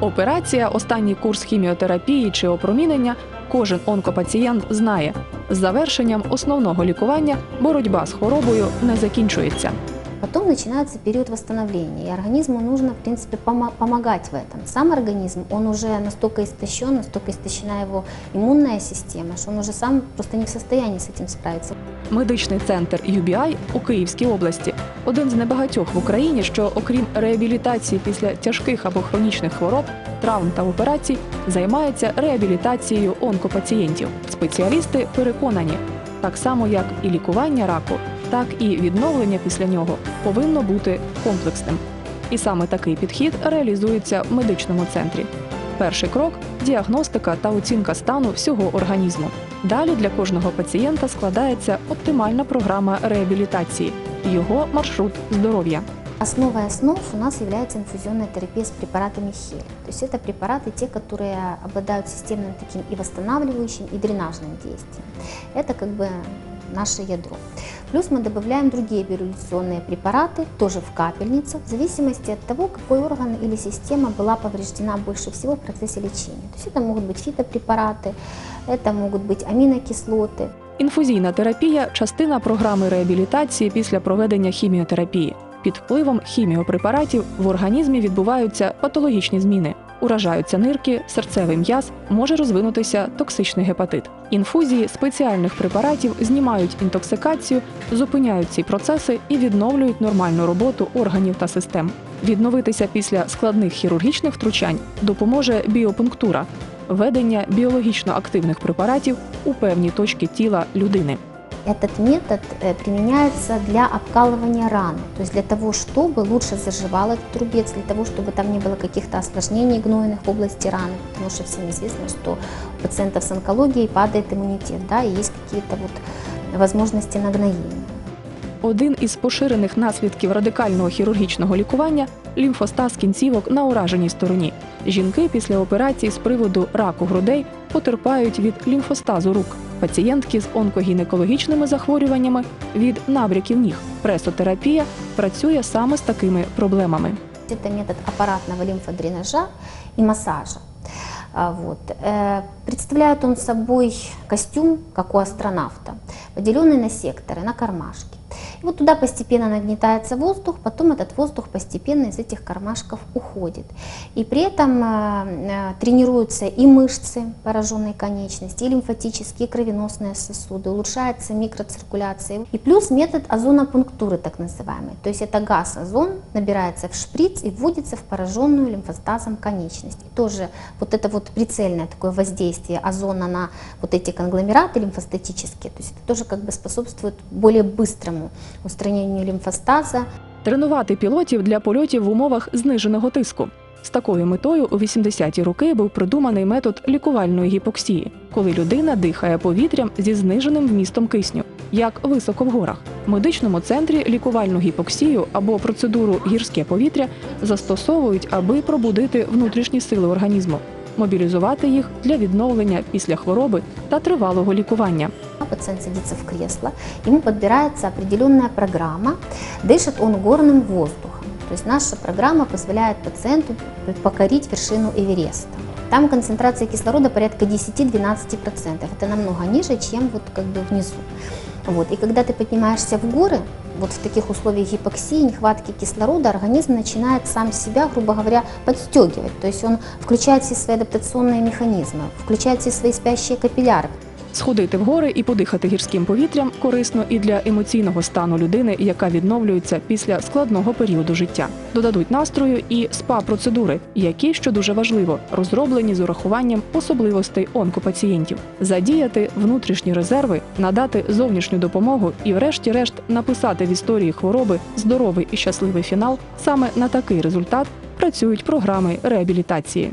Операція, останній курс хіміотерапії чи опромінення кожен онкопацієнт знає. З завершенням основного лікування боротьба з хворобою не закінчується. Потом начинается период восстановления, и организму нужно, в принципе, помо- помогать в этом. Сам организм, он уже настолько истощен, настолько истощена его иммунная система, что он уже сам просто не в состоянии с этим справиться. Медичний центр UBI у Київській області один з небагатьох в Україні, що, окрім реабілітації після тяжких або хронічних хвороб, травм та операцій, займається реабілітацією онкопацієнтів. Спеціалісти переконані, так само як і лікування раку, так і відновлення після нього повинно бути комплексним. І саме такий підхід реалізується в медичному центрі. Перший крок діагностика та оцінка стану всього організму. Далі для кожного пацієнта складається оптимальна програма реабілітації, його маршрут здоров'я. Основой основ у нас является инфузионная терапия с препаратами ХЕЛь. То есть это препараты, те, которые обладают системным таким и восстанавливающим, и дренажным действием. Это как бы наше ядро. Плюс мы добавляем другие биореволюционные препараты, тоже в капельницах, в зависимости от того, какой орган или система была повреждена больше всего в процессе лечения. То есть это могут быть фитопрепараты, это могут быть аминокислоты, Інфузійна терапія частина програми реабілітації після проведення хіміотерапії. Під впливом хіміопрепаратів в організмі відбуваються патологічні зміни. Уражаються нирки, серцевий м'яз, може розвинутися токсичний гепатит. Інфузії спеціальних препаратів знімають інтоксикацію, зупиняють ці процеси і відновлюють нормальну роботу органів та систем. Відновитися після складних хірургічних втручань допоможе біопунктура введення біологічно активних препаратів у певні точки тіла людини. Этот метод э, применяется для обкалывания раны, то есть для того, чтобы лучше заживал этот рубец, для того, чтобы там не было каких-то осложнений гнойных в области раны, потому что всем известно, что у пациентов с онкологией падает иммунитет, да, и есть какие-то вот возможности нагноения. Один із поширених наслідків радикального хірургічного лікування лімфостаз кінцівок на ураженій стороні. Жінки після операції з приводу раку грудей потерпають від лімфостазу рук. Пацієнтки з онкогінекологічними захворюваннями від набряків ніг. Пресотерапія працює саме з такими проблемами. Это метод аппаратного лимфодренажа и массажа. А, Вот. Э, Представляет он собой костюм, как у астронавта, поделенный на секторы, на кармашки. Вот туда постепенно нагнетается воздух, потом этот воздух постепенно из этих кармашков уходит. И при этом э, э, тренируются и мышцы пораженной конечности, и лимфатические, и кровеносные сосуды, улучшается микроциркуляция. И плюс метод озонопунктуры так называемый. То есть это газ озон набирается в шприц и вводится в пораженную лимфостазом конечность. И тоже вот это вот прицельное такое воздействие озона на вот эти конгломераты лимфостатические, то есть это тоже как бы способствует более быстрому устранению лимфостаза, тренувати пілотів для польотів в умовах зниженого тиску. З такою метою у 80-ті роки був придуманий метод лікувальної гіпоксії, коли людина дихає повітрям зі зниженим вмістом кисню, як високо в горах. В медичному центрі лікувальну гіпоксію або процедуру гірське повітря застосовують, аби пробудити внутрішні сили організму, мобілізувати їх для відновлення після хвороби та тривалого лікування. Пациент садится в кресло, ему подбирается определенная программа, дышит он горным воздухом. То есть наша программа позволяет пациенту покорить вершину Эвереста. Там концентрация кислорода порядка 10-12%. Это намного ниже, чем вот как бы внизу. Вот. И когда ты поднимаешься в горы, вот в таких условиях гипоксии, нехватки кислорода, организм начинает сам себя, грубо говоря, подстегивать. То есть он включает все свои адаптационные механизмы, включает все свои спящие капилляры. Сходити в гори і подихати гірським повітрям корисно і для емоційного стану людини, яка відновлюється після складного періоду життя. Додадуть настрою і спа-процедури, які, що дуже важливо, розроблені з урахуванням особливостей онкопацієнтів, задіяти внутрішні резерви, надати зовнішню допомогу і, врешті-решт, написати в історії хвороби здоровий і щасливий фінал. Саме на такий результат працюють програми реабілітації.